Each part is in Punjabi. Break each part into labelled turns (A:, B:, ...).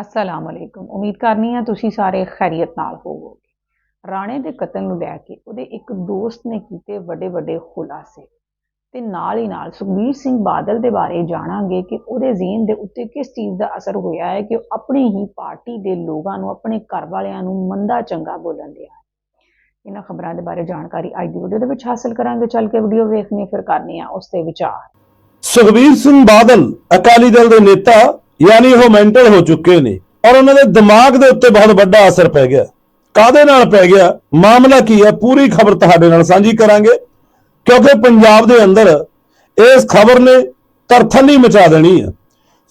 A: ਅਸਲਾਮ ਅਲੈਕੁਮ ਉਮੀਦ ਕਰਨੀ ਆ ਤੁਸੀਂ ਸਾਰੇ ਖੈਰੀਅਤ ਨਾਲ ਹੋਵੋਗੇ। ਰਾਣੇ ਦੇ ਕਤਲ ਨੂੰ ਲੈ ਕੇ ਉਹਦੇ ਇੱਕ ਦੋਸਤ ਨੇ ਕੀਤੇ ਵੱਡੇ ਵੱਡੇ ਖੁਲਾਸੇ। ਤੇ ਨਾਲ ਹੀ ਨਾਲ ਸੁਖਬੀਰ ਸਿੰਘ ਬਾਦਲ ਦੇ ਬਾਰੇ ਜਾਣਾਂਗੇ ਕਿ ਉਹਦੇ ਜ਼ੇਨ ਦੇ ਉੱਤੇ ਕਿਸ ਚੀਜ਼ ਦਾ ਅਸਰ ਹੋਇਆ ਹੈ ਕਿ ਉਹ ਆਪਣੀ ਹੀ ਪਾਰਟੀ ਦੇ ਲੋਕਾਂ ਨੂੰ, ਆਪਣੇ ਘਰ ਵਾਲਿਆਂ ਨੂੰ ਮੰਦਾ ਚੰਗਾ ਬੋਲਣ ਦਿਆ ਹੈ। ਇਹਨਾਂ ਖਬਰਾਂ ਦੇ ਬਾਰੇ ਜਾਣਕਾਰੀ ਅੱਜ ਦੀ ਵੀਡੀਓ ਦੇ ਵਿੱਚ ਹਾਸਲ ਕਰਾਂਗੇ। ਚੱਲ ਕੇ ਵੀਡੀਓ ਵੇਖਣੀ ਫਿਰ ਕਰਨੀ ਆ ਉਸ ਤੇ ਵਿਚਾਰ।
B: ਸੁਖਬੀਰ ਸਿੰਘ ਬਾਦਲ ਅਕਾਲੀ ਦਲ ਦੇ ਨੇਤਾ ਯਾਨੀ ਉਹ ਮੈਂਟਲ ਹੋ ਚੁੱਕੇ ਨੇ ਔਰ ਉਹਨਾਂ ਦੇ ਦਿਮਾਗ ਦੇ ਉੱਤੇ ਬਹੁਤ ਵੱਡਾ ਅਸਰ ਪੈ ਗਿਆ। ਕਾਦੇ ਨਾਲ ਪੈ ਗਿਆ? ਮਾਮਲਾ ਕੀ ਹੈ? ਪੂਰੀ ਖਬਰ ਤੁਹਾਡੇ ਨਾਲ ਸਾਂਝੀ ਕਰਾਂਗੇ। ਕਿਉਂਕਿ ਪੰਜਾਬ ਦੇ ਅੰਦਰ ਇਸ ਖਬਰ ਨੇ ਤਰਥੱਲੀ ਮਚਾ ਦੇਣੀ ਹੈ।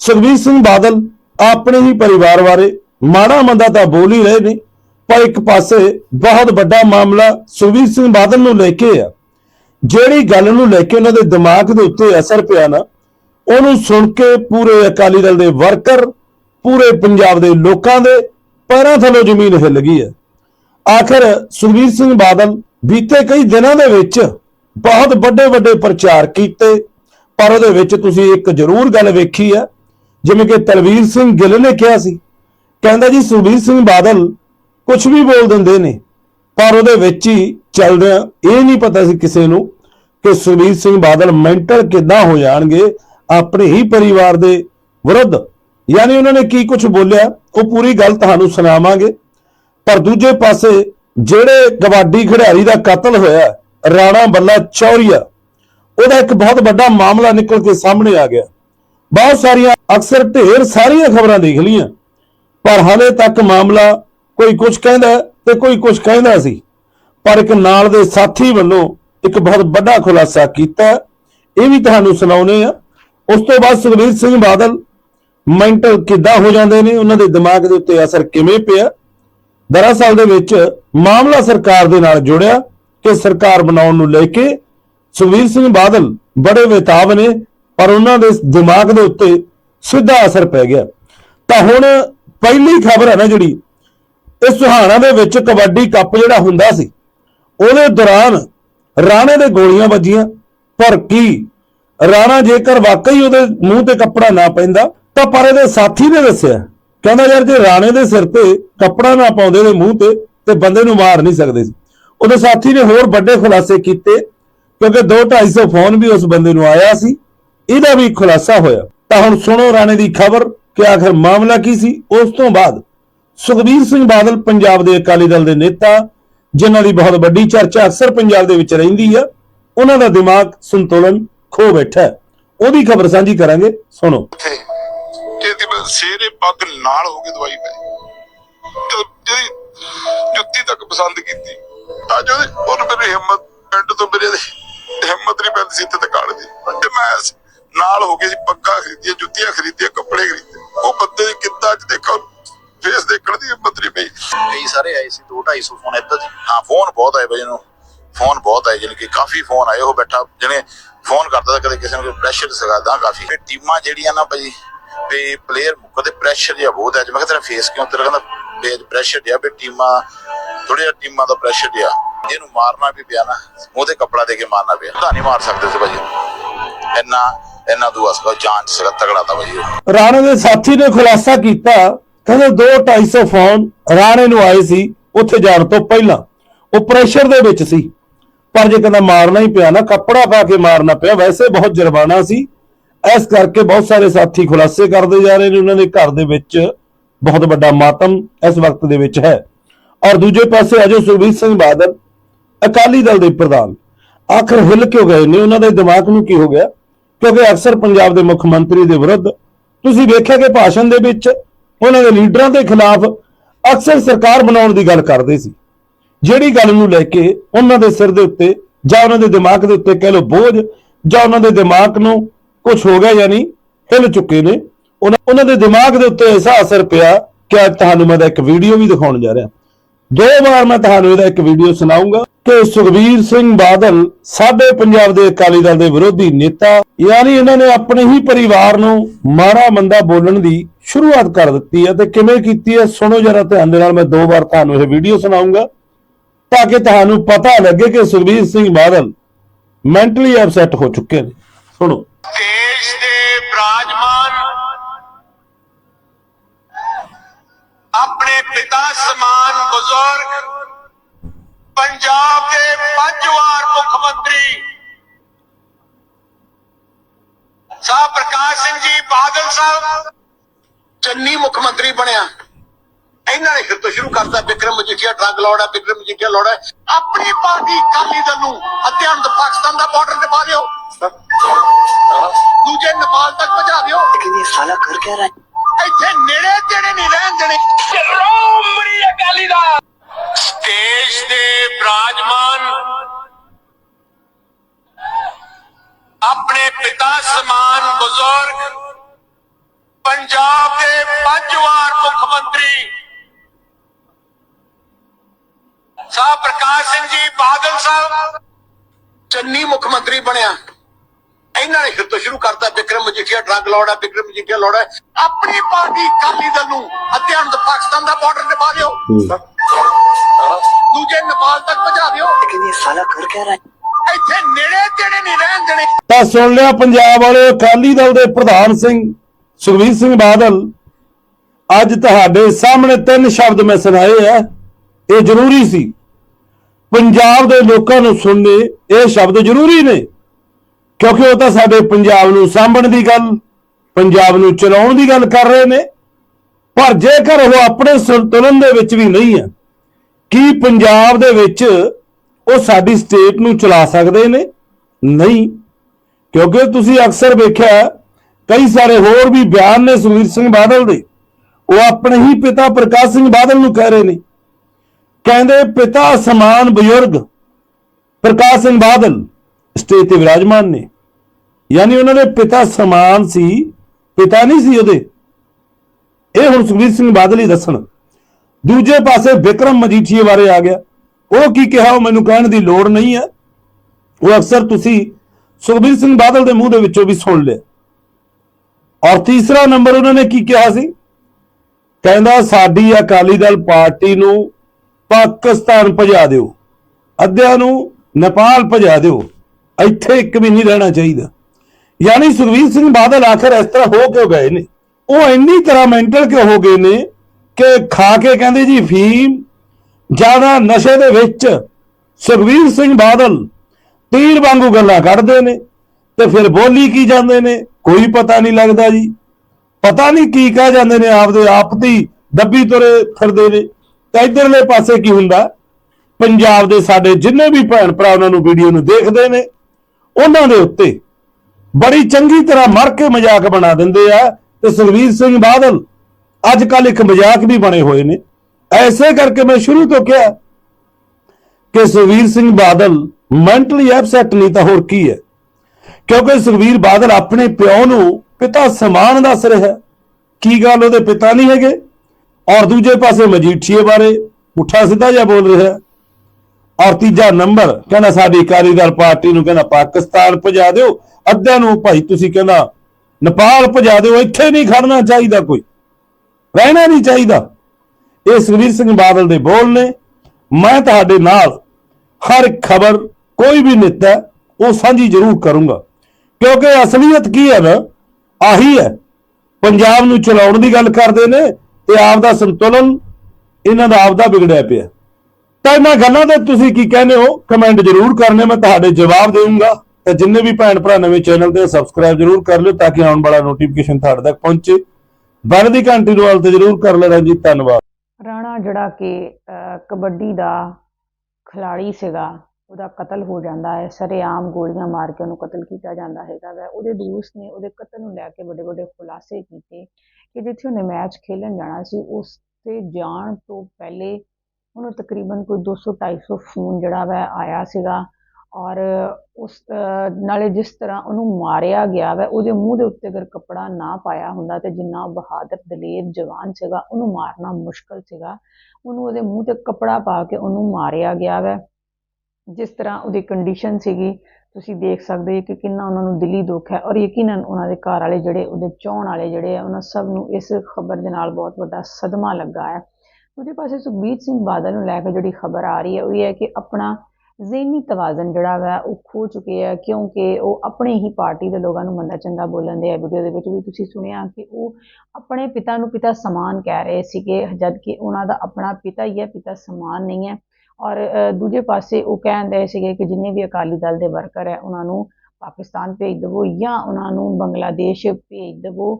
B: ਸੁਖਬੀਰ ਸਿੰਘ ਬਾਦਲ ਆਪਣੇ ਹੀ ਪਰਿਵਾਰ ਬਾਰੇ ਮਾੜਾ ਮੰਦਾ ਤਾਂ ਬੋਲ ਹੀ ਰਹੇ ਨੇ, ਪਰ ਇੱਕ ਪਾਸੇ ਬਹੁਤ ਵੱਡਾ ਮਾਮਲਾ ਸੁਖਬੀਰ ਸਿੰਘ ਬਾਦਲ ਨੂੰ ਲੈ ਕੇ ਆ। ਜਿਹੜੀ ਗੱਲ ਨੂੰ ਲੈ ਕੇ ਉਹਨਾਂ ਦੇ ਦਿਮਾਗ ਦੇ ਉੱਤੇ ਅਸਰ ਪਿਆ ਨਾ ਉਹਨੂੰ ਸੁਣ ਕੇ ਪੂਰੇ ਅਕਾਲੀ ਦਲ ਦੇ ਵਰਕਰ, ਪੂਰੇ ਪੰਜਾਬ ਦੇ ਲੋਕਾਂ ਦੇ ਪੈਰਾਂ ਥੱਲੋਂ ਜ਼ਮੀਨ ਹਿੱਲ ਗਈ ਹੈ। ਆਖਰ ਸੁਖਬੀਰ ਸਿੰਘ ਬਾਦਲ ਬੀਤੇ ਕਈ ਦਿਨਾਂ ਦੇ ਵਿੱਚ ਬਹੁਤ ਵੱਡੇ ਵੱਡੇ ਪ੍ਰਚਾਰ ਕੀਤੇ, ਪਰ ਉਹਦੇ ਵਿੱਚ ਤੁਸੀਂ ਇੱਕ ਜ਼ਰੂਰ ਗੱਲ ਵੇਖੀ ਹੈ, ਜਿਵੇਂ ਕਿ ਤਲਵੀਰ ਸਿੰਘ ਗਿੱਲ ਨੇ ਕਿਹਾ ਸੀ। ਕਹਿੰਦਾ ਜੀ, ਸੁਖਬੀਰ ਸਿੰਘ ਬਾਦਲ ਕੁਝ ਵੀ ਬੋਲ ਦਿੰਦੇ ਨੇ, ਪਰ ਉਹਦੇ ਵਿੱਚ ਹੀ ਚੱਲਦਿਆਂ ਇਹ ਨਹੀਂ ਪਤਾ ਸੀ ਕਿਸੇ ਨੂੰ ਕਿ ਸੁਖਬੀਰ ਸਿੰਘ ਬਾਦਲ ਮੈਂਟਲ ਕਿੱਦਾਂ ਹੋ ਜਾਣਗੇ ਆਪਣੇ ਹੀ ਪਰਿਵਾਰ ਦੇ ਵਿਰੁੱਧ। ਯਾਨੀ ਉਹਨਾਂ ਨੇ ਕੀ ਕੁਝ ਬੋਲਿਆ, ਉਹ ਪੂਰੀ ਗੱਲ ਤੁਹਾਨੂੰ ਸੁਣਾਵਾਂਗੇ। ਪਰ ਦੂਜੇ ਪਾਸੇ ਜਿਹੜੇ ਕਬੱਡੀ ਖਿਡਾਰੀ ਦਾ ਕਤਲ ਹੋਇਆ, ਰਾਣਾ ਬੱਲਾ ਚੌਰੀਆ, ਉਹਦਾ ਇੱਕ ਬਹੁਤ ਵੱਡਾ ਮਾਮਲਾ ਨਿਕਲ ਕੇ ਸਾਹਮਣੇ ਆ ਗਿਆ। ਬਹੁਤ ਸਾਰੀਆਂ, ਅਕਸਰ ਢੇਰ ਸਾਰੀਆਂ ਖਬਰਾਂ ਦੇਖ ਲਈਆਂ। ਪਰ ਹਾਲੇ ਤੱਕ ਮਾਮਲਾ ਕੋਈ ਕੁਝ ਕਹਿੰਦਾ ਤੇ ਕੋਈ ਕੁਝ ਕਹਿੰਦਾ ਸੀ। ਪਰ ਇੱਕ ਨਾਲ ਦੇ ਸਾਥੀ ਵੱਲੋਂ ਇੱਕ ਬਹੁਤ ਵੱਡਾ ਖੁਲਾਸਾ ਕੀਤਾ। ਇਹ ਵੀ ਤੁਹਾਨੂੰ ਸੁਣਾਉਨੇ ਆ ਉਸ ਤੋਂ ਬਾਅਦ ਸੁਖਬੀਰ ਸਿੰਘ ਬਾਦਲ ਮੈਂਟਲ ਕਿੱਦਾਂ ਹੋ ਜਾਂਦੇ ਨੇ, ਉਹਨਾਂ ਦੇ ਦਿਮਾਗ ਦੇ ਉੱਤੇ ਅਸਰ ਕਿਵੇਂ ਪਿਆ? ਦਰਅਸਲ ਦੇ ਵਿੱਚ ਮਾਮਲਾ ਸਰਕਾਰ ਦੇ ਨਾਲ ਜੁੜਿਆ ਕਿ ਸਰਕਾਰ ਬਣਾਉਣ ਨੂੰ ਲੈ ਕੇ ਸੁਖਬੀਰ ਸਿੰਘ ਬਾਦਲ ਬੜੇ ਵਿਤਾਬ ਨੇ, ਪਰ ਉਹਨਾਂ ਦੇ ਦਿਮਾਗ ਦੇ ਉੱਤੇ ਸਿੱਧਾ ਅਸਰ ਪੈ ਗਿਆ। ਤਾਂ ਹੁਣ ਪਹਿਲੀ ਖਬਰ ਹੈ ਨਾ ਜਿਹੜੀ ਇਹ ਸੁਹਾਣਾ ਦੇ ਵਿੱਚ ਕਬੱਡੀ ਕੱਪ ਜਿਹੜਾ ਹੁੰਦਾ ਸੀ, ਉਹਦੇ ਦੌਰਾਨ ਰਾਣੇ ਦੇ ਗੋਲੀਆਂ ਵੱਜੀਆਂ, ਪਰ ਕੀ ਰਾਣਾ ਜੇਕਰ ਵਾਕਈ ਉਹਦੇ ਮੂੰਹ ਤੇ ਕੱਪੜਾ ਨਾ ਪੈਂਦਾ, ਤਾਂ ਪਰ ਇਹਦੇ ਸਾਥੀ ਨੇ ਦੱਸਿਆ। ਕਹਿੰਦਾ ਯਾਰ ਜੇ ਰਾਣੇ ਦੇ ਸਿਰ ਤੇ ਕੱਪੜਾ ਨਾ ਪਾਉਂਦੇ ਦੇ ਮੂੰਹ ਤੇ ਤੇ ਬੰਦੇ ਨੂੰ ਮਾਰ ਨਹੀਂ ਸਕਦੇ ਸੀ। ਉਹਦੇ ਸਾਥੀ ਨੇ ਹੋਰ ਵੱਡੇ ਖੁਲਾਸੇ ਕੀਤੇ, ਕਿਉਂਕਿ 2-250 ਫੋਨ ਵੀ ਉਸ ਬੰਦੇ ਨੂੰ ਆਇਆ ਸੀ। ਇਹਦਾ ਵੀ ਖੁਲਾਸਾ ਹੋਇਆ। ਤਾਂ ਹੁਣ ਸੁਣੋ ਰਾਣੇ ਦੀ ਖਬਰ ਕਿ ਆਖਰ ਮਾਮਲਾ ਕੀ ਸੀ। ਉਸ ਤੋਂ ਬਾਅਦ ਸੁਖਬੀਰ ਸਿੰਘ ਬਾਦਲ ਪੰਜਾਬ ਦੇ ਅਕਾਲੀ ਦਲ ਦੇ ਨੇਤਾ, ਜਿਨ੍ਹਾਂ ਦੀ ਬਹੁਤ ਵੱਡੀ ਚਰਚਾ ਅਕਸਰ ਪੰਜਾਬ ਦੇ ਵਿੱਚ ਰਹਿੰਦੀ ਆ, ਉਹਨਾਂ ਦਾ ਦਿਮਾਗ ਸੰਤੁਲਨ ਖੋ ਬੈਠਾ ਹੈ। ਉਹਦੀ ਖਬਰ ਸਾਂਝੀ ਕਰਾਂਗੇ। ਸੁਣੋ।
C: ਇਹਦੀ ਮੈਂ ਸਿਰੇ ਪੱਗ ਨਾਲ ਹੋ ਕੇ ਦਵਾਈ ਪਈ। ਤੇ ਜਿਹੜੀ ਜੁੱਤੀ ਤੱਕ ਪਸੰਦ ਕੀਤੀ। ਅੱਜ ਉਹਦੇ ਉਹਨੂੰ ਮੇਰੀ ਹਿੰਮਤ ਪਿੰਡ ਤੋਂ ਮੇਰੇ ਹਿੰਮਤ ਨਹੀਂ ਪੈਂਦੀ ਸੀ ਤੇ ਕਾੜ ਦੀ। ਤੇ ਮੈਂ ਨਾਲ ਹੋ ਕੇ ਜੀ ਪੱਗਾਂ ਖਰੀਦੀਆਂ ਜੁੱਤੀਆਂ ਖਰੀਦੀਆਂ ਕੱਪੜੇ ਖਰੀਦੇ। ਉਹ ਬੰਦੇ ਦੀ ਕਿੱਦਾਂ ਅੱਜ ਦੇਖੋ ਫੇਸ ਦੇਖਣ ਦੀ ਹਿੰਮਤ ਨਹੀਂ ਪਈ।
D: ਕਈ ਸਾਰੇ ਆਏ ਸੀ 2 250 ਫੋਨ ਇੱਦਾਂ ਜੀ ਹਾਂ ਫੋਨ ਬਹੁਤ ਆਏ ਬਈ ਨੂੰ ਫੋਨ ਬਹੁਤ ਆਏ ਜਾਣੀ ਕਿ ਕਾਫੀ ਫੋਨ ਆਏ। ਉਹ ਬੈਠਾ ਜਿਹਨੇ ਫੋਨ ਕਰਦਾ ਕਦੇ ਕਿਸੇ ਨੂੰ ਕੋਈ ਪ੍ਰੈਸ਼ਰ ਸਗਾਦਾ ਕਾਫੀ। ਫਿਰ ਟੀਮਾਂ ਜਿਹੜੀਆਂ ਨਾ ਭਾਈ ਵੀ ਪਲੇਅਰ ਮੁੱਕਦੇ ਪ੍ਰੈਸ਼ਰ ਜਿਹਾ ਬਹੁਤ ਹੈ। ਜਿਵੇਂ ਕਿ ਤੇਰਾ ਫੇਸ ਕਿਉਂ ਤੇਰਾ ਕਹਿੰਦਾ ਬੇਜ ਪ੍ਰੈਸ਼ਰ ਜਿਹਾ, ਵੀ ਟੀਮਾਂ ਥੋੜੀ ਟੀਮਾਂ ਦਾ ਪ੍ਰੈਸ਼ਰ ਜਿਹਾ। ਇਹਨੂੰ ਮਾਰਨਾ ਵੀ ਪਿਆ ਨਾ ਉਹਦੇ ਕੱਪੜਾ ਦੇ ਕੇ ਮਾਰਨਾ ਪਿਆ। ਤਾਂ ਨਹੀਂ ਮਾਰ ਸਕਦੇ ਸੀ ਭਾਈ ਇੰਨਾ ਇੰਨਾ ਦੂਆ ਸਕੋ ਜਾਂਚ ਸਗਾ, ਤਗੜਾ ਤਾਂ ਭਾਈ
B: ਰਾਣੇ ਦੇ ਸਾਥੀ ਨੇ ਖੁਲਾਸਾ ਕੀਤਾ, ਕਹਿੰਦੇ 2-250 ਫੋਨ ਰਾਣੇ ਨੂੰ ਆਏ ਸੀ, ਉੱਥੇ ਜਾਣ ਤੋਂ ਪਹਿਲਾਂ। ਉਹ ਪ੍ਰੈਸ਼ਰ ਦੇ ਵਿੱਚ ਸੀ। ਪਰ ਜੇ ਕਹਿੰਦਾ ਮਾਰਨਾ ਹੀ ਪਿਆ ਨਾ, ਕੱਪੜਾ ਪਾ ਕੇ ਮਾਰਨਾ ਪਿਆ, ਵੈਸੇ ਬਹੁਤ ਜੁਰਮਾਨਾ ਸੀ। ਇਸ ਕਰਕੇ ਬਹੁਤ ਸਾਰੇ ਸਾਥੀ ਖੁਲਾਸੇ ਕਰਦੇ ਜਾ ਰਹੇ ਨੇ, ਉਹਨਾਂ ਦੇ ਘਰ ਦੇ ਵਿੱਚ ਬਹੁਤ ਵੱਡਾ ਮਾਤਮ ਇਸ ਵਕਤ ਦੇ ਵਿੱਚ ਹੈ। ਔਰ ਦੂਜੇ ਪਾਸੇ ਅਜੋ ਸੁਖਬੀਰ ਸਿੰਘ ਬਾਦਲ, ਅਕਾਲੀ ਦਲ ਦੇ ਪ੍ਰਧਾਨ, ਆਖਰ ਹਿੱਲ ਕਿਉਂ ਗਏ ਨੇ? ਉਹਨਾਂ ਦੇ ਦਿਮਾਗ ਨੂੰ ਕੀ ਹੋ ਗਿਆ? ਕਿਉਂਕਿ ਅਕਸਰ ਪੰਜਾਬ ਦੇ ਮੁੱਖ ਮੰਤਰੀ ਦੇ ਵਿਰੁੱਧ, ਤੁਸੀਂ ਵੇਖਿਆ ਕਿ ਭਾਸ਼ਣ ਦੇ ਵਿੱਚ ਉਹਨਾਂ ਦੇ ਲੀਡਰਾਂ ਦੇ ਖਿਲਾਫ ਅਕਸਰ ਸਰਕਾਰ ਬਣਾਉਣ ਦੀ ਗੱਲ ਕਰਦੇ ਸੀ। ਜਿਹੜੀ ਗੱਲ ਨੂੰ ਲੈ ਕੇ ਉਹਨਾਂ ਦੇ ਸਿਰ ਦੇ ਉੱਤੇ ਜਾਂ ਉਹਨਾਂ ਦੇ ਦਿਮਾਗ ਦੇ ਉੱਤੇ ਕਹਿ ਲਓ ਬੋਝ ਜਾਂ ਉਹਨਾਂ ਦੇ ਦਿਮਾਗ ਨੂੰ ਕੁਝ ਹੋ ਗਿਆ ਯਾਨੀ ਹਿੱਲ ਚੁੱਕੇ ਨੇ, ਉਹਨਾਂ ਦੇ ਦਿਮਾਗ ਦੇ ਉੱਤੇ ਐਸਾ ਅਸਰ ਪਿਆ ਕਿ ਅੱਜ ਤੁਹਾਨੂੰ ਮੈਂ ਦਾ ਇੱਕ ਵੀਡੀਓ ਵੀ ਦਿਖਾਉਣ ਜਾ ਰਿਹਾ। ਦੋ ਵਾਰ ਮੈਂ ਤੁਹਾਨੂੰ ਇਹਦਾ ਇੱਕ ਵੀਡੀਓ ਸੁਣਾਉਂਗਾ ਕਿ ਸੁਖਬੀਰ ਸਿੰਘ ਬਾਦਲ ਸਾਡੇ ਪੰਜਾਬ ਦੇ ਅਕਾਲੀ ਦਲ ਦੇ ਵਿਰੋਧੀ ਨੇਤਾ ਯਾਨੀ ਇਹਨਾਂ ਨੇ ਆਪਣੇ ਹੀ ਪਰਿਵਾਰ ਨੂੰ ਮਾੜਾ ਮੰਦਾ ਬੋਲਣ ਦੀ ਸ਼ੁਰੂਆਤ ਕਰ ਦਿੱਤੀ ਹੈ ਤੇ ਕਿਵੇਂ ਕੀਤੀ ਹੈ, ਸੁਣੋ ਜਰਾ ਧਿਆਨ ਦੇ ਨਾਲ ਮੈਂ ਦੋ ਵਾਰ ਤੁਹਾਨੂੰ ਇਹ ਵੀਡੀਓ ਸੁਣਾਉਂਗਾ ਤਾਂ ਕਿ ਤੁਹਾਨੂੰ ਪਤਾ ਲੱਗੇ ਕਿ ਸੁਖਬੀਰ ਸਿੰਘ ਬਾਦਲ ਮੈਂਟਲੀ ਅਪਸੈਟ ਹੋ ਚੁੱਕੇ ਨੇ। ਸੁਣੋ।
C: ਦੇਸ਼ ਦੇ ਬਰਾਜਮਾਨ
E: ਪਿਤਾ ਸਮਾਨ ਬਜ਼ੁਰਗ ਪੰਜਾਬ ਦੇ ਪੰਜ ਵਾਰ ਮੁੱਖ ਮੰਤਰੀ ਸਾਹ ਪ੍ਰਕਾਸ਼ ਸਿੰਘ ਜੀ ਬਾਦਲ ਸਾਹਿਬ। ਚੰਨੀ ਮੁੱਖ ਮੰਤਰੀ ਬਣਿਆ। ਇਹਨਾਂ ਨੇ ਫਿਰ ਤੋਂ ਸ਼ੁਰੂ ਕਰਤਾ ਬਿਕਰਮ ਮਜੀਠੀਆ ਡਰਗ ਲਾਉਣਾ ਵਿਕਰਮ ਮਜੀਠੀਆ ਲਾਉਣਾ ਆਪਣੀ ਪਾਰਟੀ ਕਾਲੀ ਦਲ ਨੂੰ ਹੱਤਿਆਂ ਪਾਕਿਸਤਾਨ ਦਾ ਬਾਰਡਰ ਤੇ ਪਾ ਦਿਓ। ਦੂਜੇ ਨੇਪਾਲ ਤੱਕ ਪਹੁੰਚਾ ਦਿਓ।
F: ਇਹ ਸਾਲਾ ਕਰ ਕਹਿ ਰਹਾ। ਹੈ
E: ਇੱਥੇ ਨੇੜੇ ਤੇੜੇ ਨਹੀਂ ਰਹਿਣ ਦੇਣੇ। ਸ਼ਰਮੜੀ ਅਕਾਲੀ ਦਾ ਸਟੇਜ ਤੇ ਬਰਾਜਮਾਨ ਆਪਣੇ ਪਿਤਾ ਸਮਾਨ ਬਜ਼ੁਰਗ ਪੰਜਾਬ ਦੇ ਪੰਜ ਵਾਰ ਮੁੱਖ ਮੰਤਰੀ ਸਾਹ ਪ੍ਰਕਾਸ਼ ਸਿੰਘ ਜੀ ਬਾਦਲ ਸਾਹਿਬ। ਚੰਨੀ ਮੁੱਖ ਮੰਤਰੀ ਬਣਿਆ। ਇਹਨਾਂ ਨੇ ਫਿਰ ਸ਼ੁਰੂ ਕਰਤਾ ਵਿਕਰਮ ਮਜੀਠੀਆ ਡਰਗ ਲਾਉਣਾ ਵਿਕਰਮ ਮਜੀਠੀਆ ਲਾਉਣਾ ਆਪਣੀ ਪਾਰਟੀ ਕਾਲੀ ਦਲ ਨੂੰ ਹੱਤਿਆਣ ਦਾ ਪਾਕਿਸਤਾਨ ਦਾ ਬਾਰਡਰ ਤੇ ਪਾ ਦਿਓ। ਦੂਜੇ ਨੇਪਾਲ ਤੱਕ ਪਹੁੰਚਾ ਦਿਓ।
F: ਲੇਕਿਨ ਸਾਲਾ ਕਰ ਕਹਿ ਰਿਹਾ
E: ਇੱਥੇ ਨੇੜੇ ਤੇੜੇ ਨਹੀਂ ਰਹਿਣ ਦੇਣੇ।
B: ਤਾਂ ਸੁਣ ਲਿਆ ਪੰਜਾਬ ਵਾਲੇ ਅਕਾਲੀ ਦਲ ਦੇ ਪ੍ਰਧਾਨ ਸਿੰਘ ਸੁਖਵੀਰ ਸਿੰਘ ਬਾਦਲ। ਅੱਜ ਤੁਹਾਡੇ ਸਾਹਮਣੇ ਤਿੰਨ ਸ਼ਬਦ ਮੈਂ ਸੁਣਾਏ ਆ। ਇਹ ਜ਼ਰੂਰੀ ਸੀ। ਪੰਜਾਬ ਦੇ ਲੋਕਾਂ ਨੂੰ ਸੁਣਨੇ ਇਹ ਸ਼ਬਦ ਜ਼ਰੂਰੀ ਨੇ। ਕਿਉਂਕਿ ਉਹ ਤਾਂ ਸਾਡੇ ਪੰਜਾਬ ਨੂੰ ਸਾਂਭਣ ਦੀ ਗੱਲ, ਪੰਜਾਬ ਨੂੰ ਚਲਾਉਣ ਦੀ ਗੱਲ ਕਰ ਰਹੇ ਨੇ। ਪਰ ਜੇਕਰ ਉਹ ਆਪਣੇ ਸੰਤੁਲਨ ਦੇ ਵਿੱਚ ਵੀ ਨਹੀਂ ਹੈ, ਕੀ ਪੰਜਾਬ ਦੇ ਵਿੱਚ ਉਹ ਸਾਡੀ ਸਟੇਟ ਨੂੰ ਚਲਾ ਸਕਦੇ ਨੇ? ਨਹੀਂ। ਕਿਉਂਕਿ ਤੁਸੀਂ ਅਕਸਰ ਵੇਖਿਆ ਕਈ ਸਾਰੇ ਹੋਰ ਵੀ ਬਿਆਨ ਨੇ ਸੁਖਬੀਰ ਸਿੰਘ ਬਾਦਲ ਦੇ। ਉਹ ਆਪਣੇ ਹੀ ਪਿਤਾ ਪ੍ਰਕਾਸ਼ ਸਿੰਘ ਬਾਦਲ ਨੂੰ ਕਹਿ ਰਹੇ ਨੇ। ਕਹਿੰਦੇ ਪਿਤਾ ਸਮਾਨ ਬਜ਼ੁਰਗ ਪ੍ਰਕਾਸ਼ ਸਿੰਘ ਬਾਦਲ ਸਟੇਜ ਤੇ ਵਿਰਾਜਮਾਨ ਨੇ। ਯਾਨੀ ਉਹਨਾਂ ਦੇ ਪਿਤਾ ਸਮਾਨ ਸੀ, ਪਿਤਾ ਨਹੀਂ ਸੀ ਉਹਦੇ। ਇਹ ਹੁਣ ਸੁਖਬੀਰ ਸਿੰਘ ਬਾਦਲ ਹੀ ਦੱਸਣ। ਦੂਜੇ ਪਾਸੇ ਵਿਕਰਮ ਮਜੀਠੀਏ ਬਾਰੇ ਆ ਗਿਆ। ਉਹ ਕੀ ਕਿਹਾ, ਉਹ ਮੈਨੂੰ ਕਹਿਣ ਦੀ ਲੋੜ ਨਹੀਂ ਹੈ। ਉਹ ਅਕਸਰ ਤੁਸੀਂ ਸੁਖਬੀਰ ਸਿੰਘ ਬਾਦਲ ਦੇ ਮੂੰਹ ਦੇ ਵਿੱਚੋਂ ਵੀ ਸੁਣ ਲਿਆ। ਔਰ ਤੀਸਰਾ ਨੰਬਰ ਉਹਨਾਂ ਨੇ ਕੀ ਕਿਹਾ ਸੀ? ਕਹਿੰਦਾ ਸਾਡੀ ਅਕਾਲੀ ਦਲ ਪਾਰਟੀ ਨੂੰ ਪਾਕਿਸਤਾਨ ਭਜਾ ਦਿਓ। ਅੱਧਿਆਂ ਨੂੰ ਨੇਪਾਲ ਭਜਾ ਦਿਓ। ਇੱਥੇ ਇੱਕ ਵੀ ਨਹੀਂ ਰਹਿਣਾ ਚਾਹੀਦਾ। ਯਾਨੀ ਸੁਖਬੀਰ ਸਿੰਘ ਬਾਦਲ ਆਖਰ ਇਸ ਤਰ੍ਹਾਂ ਹੋ ਕਿਉਂ ਗਏ ਨੇ? ਉਹ ਇੰਨੀ ਤਰ੍ਹਾਂ ਮੈਂਟਲ ਕਿਉਂ ਹੋ ਗਏ ਨੇ ਕਿ ਖਾ ਕੇ ਕਹਿੰਦੇ ਜੀ ਫੀਮ, ਜ਼ਿਆਦਾ ਨਸ਼ੇ ਦੇ ਵਿੱਚ ਸੁਖਬੀਰ ਸਿੰਘ ਬਾਦਲ ਤੀਰ ਵਾਂਗੂ ਗੱਲਾਂ ਕੱਢਦੇ ਨੇ ਤੇ ਫਿਰ ਬੋਲੀ ਕੀ ਜਾਂਦੇ ਨੇ? ਕੋਈ ਪਤਾ ਨਹੀਂ ਲੱਗਦਾ ਜੀ। ਪਤਾ ਨਹੀਂ ਕੀ ਕਹਿ ਜਾਂਦੇ ਨੇ, ਆਪਦੇ ਆਪ ਦੀ ਦੱਬੀ ਤੁਰੇ ਫਿਰਦੇ ਨੇ। ਤੇ ਇਧਰਲੇ ਪਾਸੇ ਕੀ ਹੁੰਦਾ? ਪੰਜਾਬ ਦੇ ਸਾਡੇ ਜਿੰਨੇ ਵੀ ਭੈਣ ਭਰਾ ਉਹਨਾਂ ਨੂੰ ਵੀਡੀਓ ਨੂੰ ਦੇਖਦੇ ਨੇ, ਉਹਨਾਂ ਦੇ ਉੱਤੇ ਬੜੀ ਚੰਗੀ ਤਰ੍ਹਾਂ ਮਰ ਕੇ ਮਜ਼ਾਕ ਬਣਾ ਦਿੰਦੇ ਆ ਤੇ ਸੁਖਬੀਰ ਸਿੰਘ ਬਾਦਲ ਅੱਜ ਕੱਲ ਇੱਕ ਮਜ਼ਾਕ ਵੀ ਬਣੇ ਹੋਏ ਨੇ। ਐਸੇ ਕਰਕੇ ਮੈਂ ਸ਼ੁਰੂ ਤੋਂ ਕਿਹਾ ਕਿ ਸੁਖਬੀਰ ਸਿੰਘ ਬਾਦਲ ਮੈਂਟਲੀ ਐਪਸੈਟ ਨਹੀਂ ਤਾਂ ਹੋਰ ਕੀ ਹੈ? ਕਿਉਂਕਿ ਸੁਖਬੀਰ ਬਾਦਲ ਆਪਣੇ ਪਿਓ ਨੂੰ ਪਿਤਾ ਸਮਾਨ ਦੱਸ ਰਿਹਾ। ਕੀ ਗੱਲ ਉਹਦੇ ਪਿਤਾ ਨਹੀਂ ਹੈਗੇ? ਔਰ ਦੂਜੇ ਪਾਸੇ ਮਜੀਠੀਏ ਬਾਰੇ ਪੁੱਠਾ ਸਿੱਧਾ ਜਿਹਾ ਬੋਲ ਰਿਹਾ। ਔਰ ਤੀਜਾ ਨੰਬਰ ਕਹਿੰਦਾ ਸਾਡੀ ਅਕਾਲੀ ਦਲ ਪਾਰਟੀ ਨੂੰ ਕਹਿੰਦਾ ਪਾਕਿਸਤਾਨ ਭਜਾ ਦਿਓ। ਅੱਧਿਆਂ ਨੂੰ ਭਾਈ ਤੁਸੀਂ ਕਹਿੰਦਾ ਨੇਪਾਲ ਭਜਾ ਦਿਓ ਇੱਥੇ ਨਹੀਂ ਖੜਨਾ ਚਾਹੀਦਾ ਕੋਈ। ਰਹਿਣਾ ਨਹੀਂ ਚਾਹੀਦਾ। ਇਹ ਸੁਖਬੀਰ ਸਿੰਘ ਬਾਦਲ ਦੇ ਬੋਲ ਨੇ। ਮੈਂ ਤੁਹਾਡੇ ਨਾਲ ਹਰ ਖਬਰ ਕੋਈ ਵੀ ਨੇਤਾ ਹੈ, ਉਹ ਸਾਂਝੀ ਜ਼ਰੂਰ ਕਰੂੰਗਾ। ਕਿਉਂਕਿ ਅਸਲੀਅਤ ਕੀ ਹੈ ਨਾ ਆਹੀ ਹੈ। ਪੰਜਾਬ ਨੂੰ ਚਲਾਉਣ ਦੀ ਗੱਲ ਕਰਦੇ ਨੇ ਤੇ ਆਪ ਦਾ ਸੰਤੁਲਨ ਇਹਨਾਂ ਦਾ ਆਪ ਦਾ ਵਿਗੜਿਆ ਪਿਆ। ਤਾਂ ਇਹਨਾਂ ਗੱਲਾਂ ਤੇ ਤੁਸੀਂ ਕੀ ਕਹਿੰਦੇ ਹੋ? ਕਮੈਂਟ ਜ਼ਰੂਰ ਕਰਨੇ, ਮੈਂ ਤੁਹਾਡੇ ਜਵਾਬ ਦੇਵਾਂਗਾ ਤੇ ਜਿੰਨੇ ਵੀ ਭੈਣ ਭਰਾ ਨਵੇਂ ਚੈਨਲ ਤੇ ਸਬਸਕ੍ਰਾਈਬ ਜ਼ਰੂਰ ਕਰ ਲਿਓ ਤਾਂ ਕਿ ਆਉਣ ਵਾਲਾ ਨੋਟੀਫਿਕੇਸ਼ਨ ਤੁਹਾਡੇ ਤੱਕ ਪਹੁੰਚੇ। ਬੈਲ ਦੀ ਘੰਟੀ ਨੂੰ ਵਾਲ ਤੇ ਜ਼ਰੂਰ ਕਰ ਲੈਣਾ ਜੀ, ਧੰਨਵਾਦ।
A: ਰਾਣਾ ਜਿਹੜਾ ਕਿ ਕਬੱਡੀ ਦਾ ਖਿਲਾੜੀ ਸੀਗਾ ਉਹਦਾ ਕਤਲ ਹੋ ਜਾਂਦਾ ਹੈ, ਸਰੇਆਮ ਗੋਲੀਆਂ ਮਾਰ ਕੇ ਉਹਨੂੰ ਕਤਲ ਕੀਤਾ ਜਾਂਦਾ ਹੈਗਾ ਵੈ। ਉਹਦੇ ਦੋਸਤ ਨੇ ਉਹਦੇ ਕਤਲ ਨੂੰ ਲੈ ਕੇ ਵੱਡੇ ਵੱਡੇ ਖੁਲਾਸੇ ਕੀਤੇ ਕਿ ਜਿੱਥੇ ਉਹਨੇ ਮੈਚ ਖੇਲਣ ਜਾਣਾ ਸੀ, ਉਸ ਤੇ ਜਾਣ ਤੋਂ ਪਹਿਲੇ ਉਹਨੂੰ ਤਕਰੀਬਨ ਕੋਈ 200 250 ਫੋਨ ਜਿਹੜਾ ਵੈ ਆਇਆ ਸੀਗਾ ਔਰ ਉਸ, ਨਾਲੇ ਜਿਸ ਤਰ੍ਹਾਂ ਉਹਨੂੰ ਮਾਰਿਆ ਗਿਆ ਵੈ, ਉਹਦੇ ਮੂੰਹ ਦੇ ਉੱਤੇ ਅਗਰ ਕੱਪੜਾ ਨਾ ਪਾਇਆ ਹੁੰਦਾ ਤੇ ਜਿੰਨਾ ਬਹਾਦਰ ਦਲੇਰ ਜਵਾਨ ਸੀਗਾ, ਉਹਨੂੰ ਮਾਰਨਾ ਮੁਸ਼ਕਲ ਸੀਗਾ। ਉਹਨੂੰ ਉਹਦੇ ਮੂੰਹ ਤੇ ਕੱਪੜਾ ਪਾ ਕੇ ਉਹਨੂੰ ਮਾਰਿਆ ਗਿਆ ਵੈ। ਜਿਸ ਤਰ੍ਹਾਂ ਉਹਦੀ ਕੰਡੀਸ਼ਨ ਸੀਗੀ, ਤੁਸੀਂ ਦੇਖ ਸਕਦੇ ਹੋ ਕਿ ਕਿੰਨਾ ਉਹਨਾਂ ਨੂੰ ਦਿਲੀ ਦੁੱਖ ਹੈ ਔਰ ਯਕੀਨਨ ਉਹਨਾਂ ਦੇ ਘਰ ਵਾਲੇ ਜਿਹੜੇ ਉਹਦੇ ਚਾਹਣ ਵਾਲੇ ਜਿਹੜੇ ਆ, ਉਹਨਾਂ ਸਭ ਨੂੰ ਇਸ ਖਬਰ ਦੇ ਨਾਲ ਬਹੁਤ ਵੱਡਾ ਸਦਮਾ ਲੱਗਾ ਹੈ। ਦੂਜੇ ਪਾਸੇ ਸੁਖਬੀਰ ਸਿੰਘ ਬਾਦਲ ਨੂੰ ਲੈ ਕੇ ਜਿਹੜੀ ਖਬਰ ਆ ਰਹੀ ਹੈ, ਉਹ ਇਹ ਹੈ ਕਿ ਆਪਣਾ ਜ਼ਿਹਨੀ ਤਵਾਜ਼ਨ ਜਿਹੜਾ ਵਾ, ਉਹ ਖੋ ਚੁੱਕੇ ਆ ਕਿਉਂਕਿ ਉਹ ਆਪਣੇ ਹੀ ਪਾਰਟੀ ਦੇ ਲੋਕਾਂ ਨੂੰ ਮੰਦਾ ਚੰਗਾ ਬੋਲਣ ਦੇ ਆ। ਵੀਡੀਓ ਦੇ ਵਿੱਚ ਵੀ ਤੁਸੀਂ ਸੁਣਿਆ ਕਿ ਉਹ ਆਪਣੇ ਪਿਤਾ ਨੂੰ ਪਿਤਾ ਸਮਾਨ ਕਹਿ ਰਹੇ ਸੀਗੇ ਜਦ ਕਿ ਉਹਨਾਂ ਦਾ ਆਪਣਾ ਪਿਤਾ ਹੀ ਹੈ, ਪਿਤਾ ਸਮਾਨ ਨਹੀਂ ਹੈ। ਔਰ ਦੂਜੇ ਪਾਸੇ ਉਹ ਕਹਿੰਦੇ ਸੀਗੇ ਕਿ ਜਿੰਨੇ ਵੀ ਅਕਾਲੀ ਦਲ ਦੇ ਵਰਕਰ ਹੈ, ਉਹਨਾਂ ਨੂੰ ਪਾਕਿਸਤਾਨ ਭੇਜ ਦੇਵੋ ਜਾਂ ਉਹਨਾਂ ਨੂੰ ਬੰਗਲਾਦੇਸ਼ ਭੇਜ ਦੇਵੋ।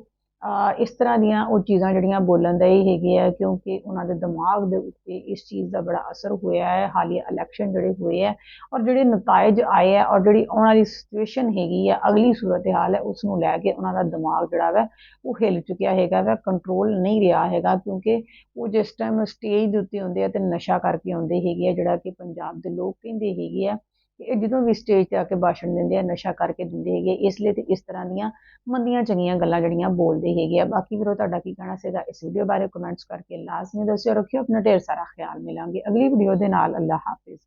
A: ਇਸ ਤਰ੍ਹਾਂ ਦੀਆਂ ਉਹ ਚੀਜ਼ਾਂ ਜਿਹੜੀਆਂ ਬੋਲਣ ਦਾ ਹੀ ਹੈਗੇ ਆ, ਕਿਉਂਕਿ ਉਹਨਾਂ ਦੇ ਦਿਮਾਗ ਦੇ ਉੱਤੇ ਇਸ ਚੀਜ਼ ਦਾ ਬੜਾ ਅਸਰ ਹੋਇਆ ਹੈ, ਹਾਲੀਆ ਇਲੈਕਸ਼ਨ ਜਿਹੜੇ ਹੋਏ ਹੈ ਔਰ ਜਿਹੜੇ ਨਤੀਜੇ ਆਏ ਆ ਔਰ ਜਿਹੜੀ ਉਹਨਾਂ ਦੀ ਸਿਚੁਏਸ਼ਨ ਹੈਗੀ ਆ, ਅਗਲੀ ਸੂਰਤ ਹਾਲ ਹੈ ਉਸ ਨੂੰ ਲੈ ਕੇ ਉਹਨਾਂ ਦਾ ਦਿਮਾਗ ਜਿਹੜਾ ਵਾ ਉਹ ਹਿੱਲ ਚੁੱਕਿਆ ਹੈਗਾ ਵਾ ਕੰਟਰੋਲ ਨਹੀਂ ਰਿਹਾ ਹੈਗਾ ਕਿਉਂਕਿ ਉਹ ਜਿਸ ਟਾਈਮ ਸਟੇਜ ਦੇ ਉੱਤੇ ਆਉਂਦੇ ਆ ਤੇ ਨਸ਼ਾ ਕਰਕੇ ਆਉਂਦੇ ਹੈਗੇ ਆ, ਜਿਹੜਾ ਕਿ ਪੰਜਾਬ ਦੇ ਲੋਕ ਕਹਿੰਦੇ ਹੈਗੇ ਆ ਇਹ ਜਦੋਂ ਵੀ ਸਟੇਜ ਤੇ ਆ ਕੇ ਭਾਸ਼ਣ ਦਿੰਦੇ ਆ, ਨਸ਼ਾ ਕਰਕੇ ਦਿੰਦੇ ਹੈਗੇ ਆ। ਇਸ ਲਈ ਤੇ ਇਸ ਤਰ੍ਹਾਂ ਦੀਆਂ ਮੰਦੀਆਂ ਚੰਗੀਆਂ ਗੱਲਾਂ ਜਿਹੜੀਆਂ ਬੋਲਦੇ ਹੈਗੇ ਆ। ਬਾਕੀ ਵੀਰੋ, ਤੁਹਾਡਾ ਕੀ ਕਹਿਣਾ ਸੀਗਾ? ਇਸ ਵੀਡੀਓ ਬਾਰੇ ਕਮੈਂਟਸ ਕਰਕੇ ਲਾਜ਼ਮੀ ਦੱਸਿਓ, ਰੱਖਿਓ, ਆਪਣਾ ਢੇਰ ਸਾਰਾ ਖਿਆਲ ਮਿਲਾਂਗੇ। ਅਗਲੀ ਵੀਡੀਓ ਦੇ ਨਾਲ ਅੱਲਾ ਹਾਫਿਜ਼।